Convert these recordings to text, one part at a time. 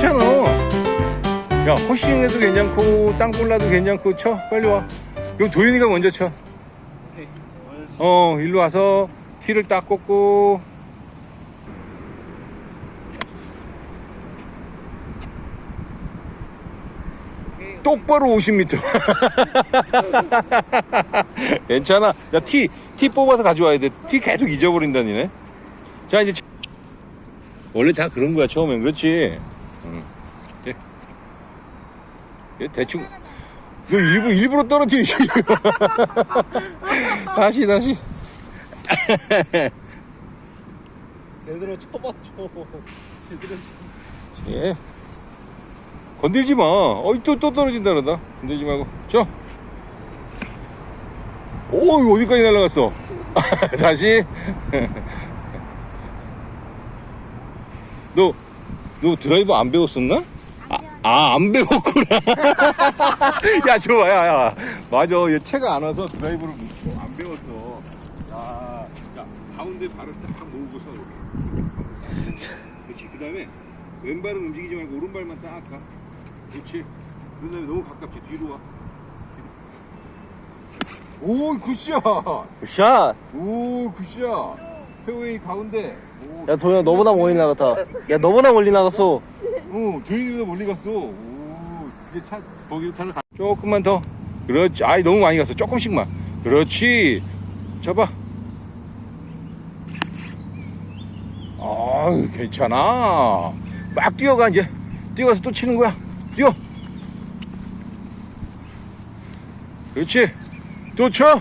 괜찮아. 야, 허싱해도 괜찮고, 땅볼라도 괜찮고, 쳐. 빨리 와. 그럼 도윤이가 먼저 쳐. 어, 일로 와서 티를 딱 꽂고. 똑바로 50m. 괜찮아. 야, 티, 티 뽑아서 가져와야 돼. 티 계속 잊어버린다니네. 자, 이제. 치- 원래 다 그런 거야, 처음엔. 그렇지. 응. 네. 얘 대충. 너 일부러, 일부러 떨어뜨리지. 다시, 다시. 제대로 쳐봐줘. 제대로 쳐. 예. 건들지 마. 어이, 또, 또 떨어진다 그러다. 건들지 말고. 저. 오, 어디까지 날아갔어? 다시. 너, 너 드라이버 안 배웠었나? 아, 아, 안 배웠구나. 야, 좋아, 야, 야. 맞아. 얘 채가 안 와서 드라이브를 못- 안 배웠어. 야, 야, 가운데 발을 딱 모으고서. 그렇지. 그 다음에 왼발은 움직이지 말고 오른발만 딱 가. 그렇지. 그 다음에 너무 가깝지. 뒤로 와. 오, 굿샷. 샷! 오, 굿샷. 페어웨이 가운데. 오, 야, 도현아, 너보다 멀리 나갔다. 야, 너보다 멀리 나갔어. 어, 조인이보다 멀리 갔어. 오, 이게 차, 거기 차를 가. 조금만 더. 그렇지. 아이, 너무 많이 갔어. 조금씩만. 그렇지. 쳐봐. 아 괜찮아. 막 뛰어가, 이제. 뛰어가서 또 치는 거야. 뛰어. 그렇지. 또 쳐.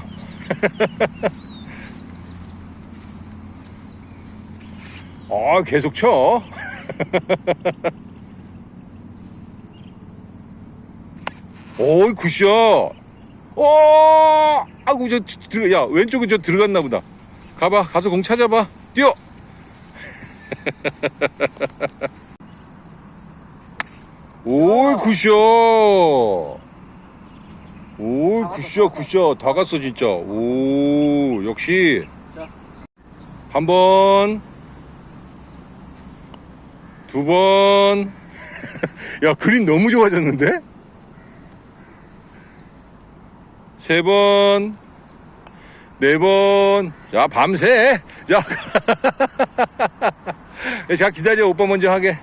아, 계속 쳐. 오이 굿샷. 어 아구 저 들어 야 왼쪽에 저 들어갔나 보다. 가봐 가서 공 찾아봐. 뛰어. 오이 굿샷. 오이 굿샷 굿샷. 다 갔어 진짜. 오 역시. 자. 한번 두 번 야 그림 너무 좋아졌는데 세 번, 네 번, 자, 밤새. 자, 자, 기다려. 오빠 먼저 하게.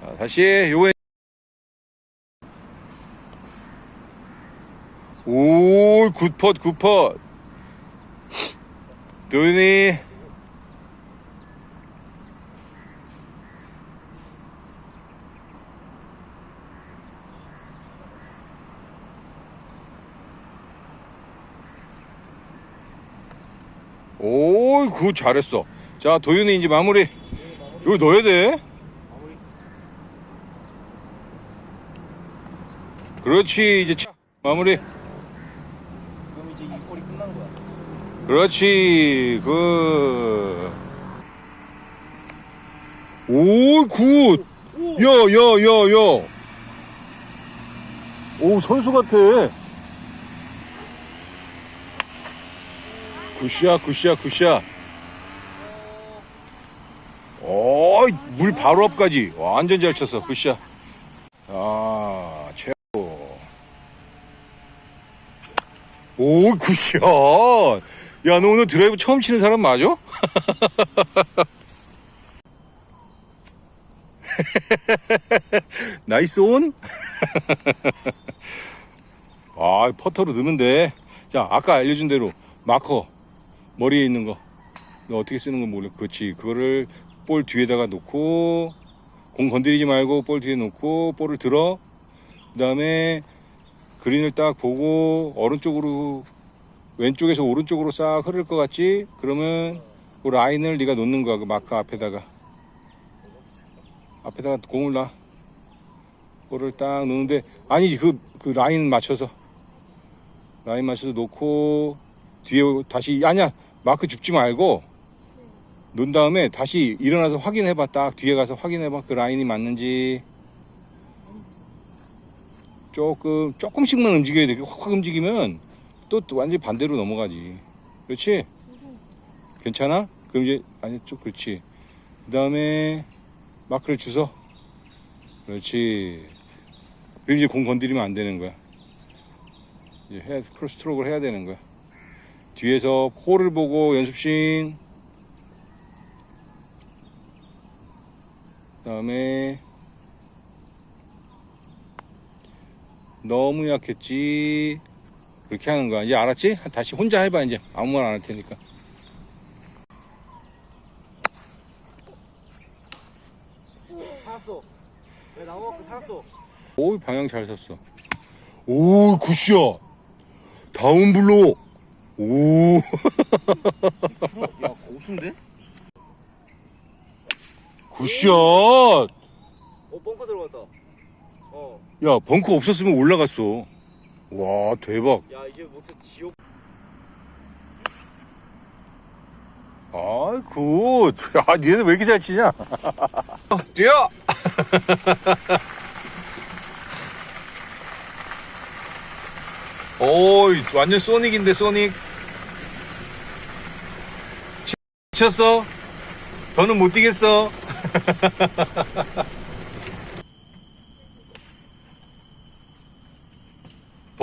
자, 다시, 요번에. 오, 굿퍼, 굿퍼. 도윤이. 오, 그 잘했어. 자, 도윤이 이제 마무리. 이거 넣어야 돼. 그렇지, 이제 차. 마무리. 그럼 이제 이 꼴이 끝난 거야. 그렇지, 그. 오, 굿. 야, 야, 야, 야. 오, 선수 같아. 굿샷, 굿샷, 굿샷. 오, 물 바로 앞까지. 완전 잘 쳤어, 굿샷. 아, 최고. 오, 굿샷. 야, 너 오늘 드라이브 처음 치는 사람 맞아? 나이스 온? 아, 퍼터로 넣으면 돼. 자, 아까 알려준 대로 마커 머리에 있는 거. 너 어떻게 쓰는 건 몰라. 그렇지. 그거를 볼 뒤에다가 놓고 공 건드리지 말고 볼 뒤에 놓고 볼을 들어. 그 다음에 그린을 딱 보고 오른쪽으로 왼쪽에서 오른쪽으로 싹 흐를 것 같지? 그러면 그 라인을 네가 놓는 거야. 그 마커 앞에다가. 앞에다가 공을 놔. 볼을 딱 놓는데 아니지 그, 그 라인 맞춰서 라인 맞춰서 놓고 뒤에 다시 아니야 마크 줍지 말고 놓은 다음에 다시 일어나서 확인해봐 딱 뒤에 가서 확인해봐 그 라인이 맞는지 조금 조금씩만 움직여야 돼 확 움직이면 또, 또 완전히 반대로 넘어가지 그렇지? 괜찮아? 그럼 이제 아니 좀 그렇지. 그 다음에 마크를 주서. 그렇지. 그럼 이제 공 건드리면 안 되는 거야. 이제 해야 크로스트로크를 해야 되는 거야. 뒤에서 홀을 보고 연습싱. 그 다음에 너무 약했지. 그렇게 하는 거야. 이제 알았지? 다시 혼자 해봐 이제 아무 말 안 할 테니까. 살았어. 왜 나무 갖고 살았어? 오 방향 잘 섰어. 오 굿샷. 다운 블로. 오. 야 고수인데? 굿샷. 어 벙커 들어갔다. 어. 야 벙커 없었으면 올라갔어. 와 대박. 야 이게 못해 지옥. 아이 굿. 야 니네들 왜 이렇게 잘 치냐? 뛰어. 오 완전 소닉인데 소닉. 쳤어. 더는 못 뛰겠어.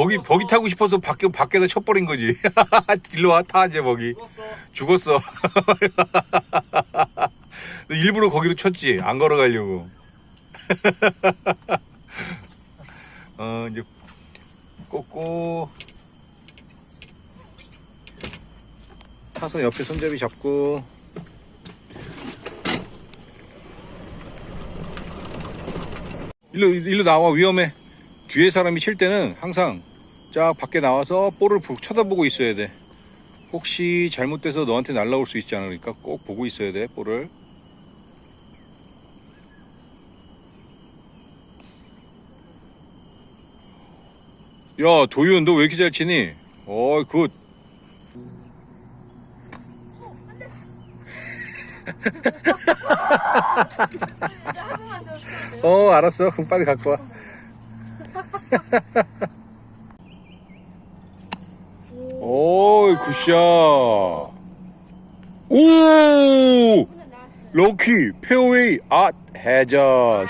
버기 버기 타고 싶어서 밖에 밖에다 쳐버린 거지. 일로 와 타 이제 버기. 죽었어. 죽었어. 너 일부러 거기로 쳤지. 안 걸어가려고. 어, 이제 꽂고 타선 옆에 손잡이 잡고 일로 일로 나와 위험해. 뒤에 사람이 칠 때는 항상 쫙 밖에 나와서 볼을 보- 쳐다보고 있어야 돼. 혹시 잘못돼서 너한테 날라올 수 있지 않으니까 꼭 보고 있어야 돼 볼을 야 도윤 너 왜 이렇게 잘 치니? 어이 굿 돼요? 어 알았어 그럼 빨리 갖고 와 오이 굿샷. 오. 럭키 페어웨이 아 해저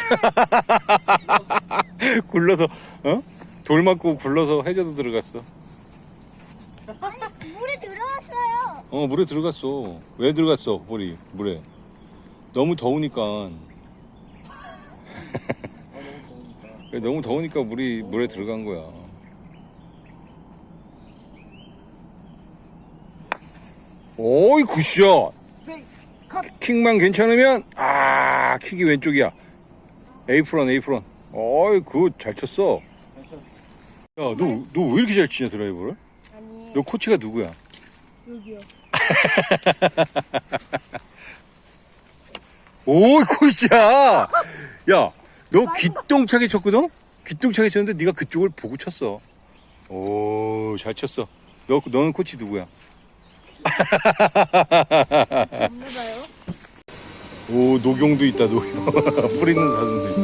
굴러서 어? 돌 맞고 굴러서 해저도 들어갔어. 물에 들어갔어요. 어 물에 들어갔어. 왜 들어갔어 볼이 물에? 너무 더우니까. 너무 더우니까 물이 물에 들어간 거야 오이 굿샷. 킥만 괜찮으면 아 킥이 왼쪽이야. 에이프런 에이프런. 어이 굿잘 쳤어. 야 너 너 왜 이렇게 잘 치냐 드라이버를? 아니. 너 코치가 누구야? 여기요. 오 굿샷. 야너 기똥차게 쳤거든? 기똥차게 쳤는데 네가 그쪽을 보고 쳤어. 오 잘 쳤어. 너 너는 코치 누구야 전부가요? 오 녹용도 있다 녹용 풀 있는 사슴도 있어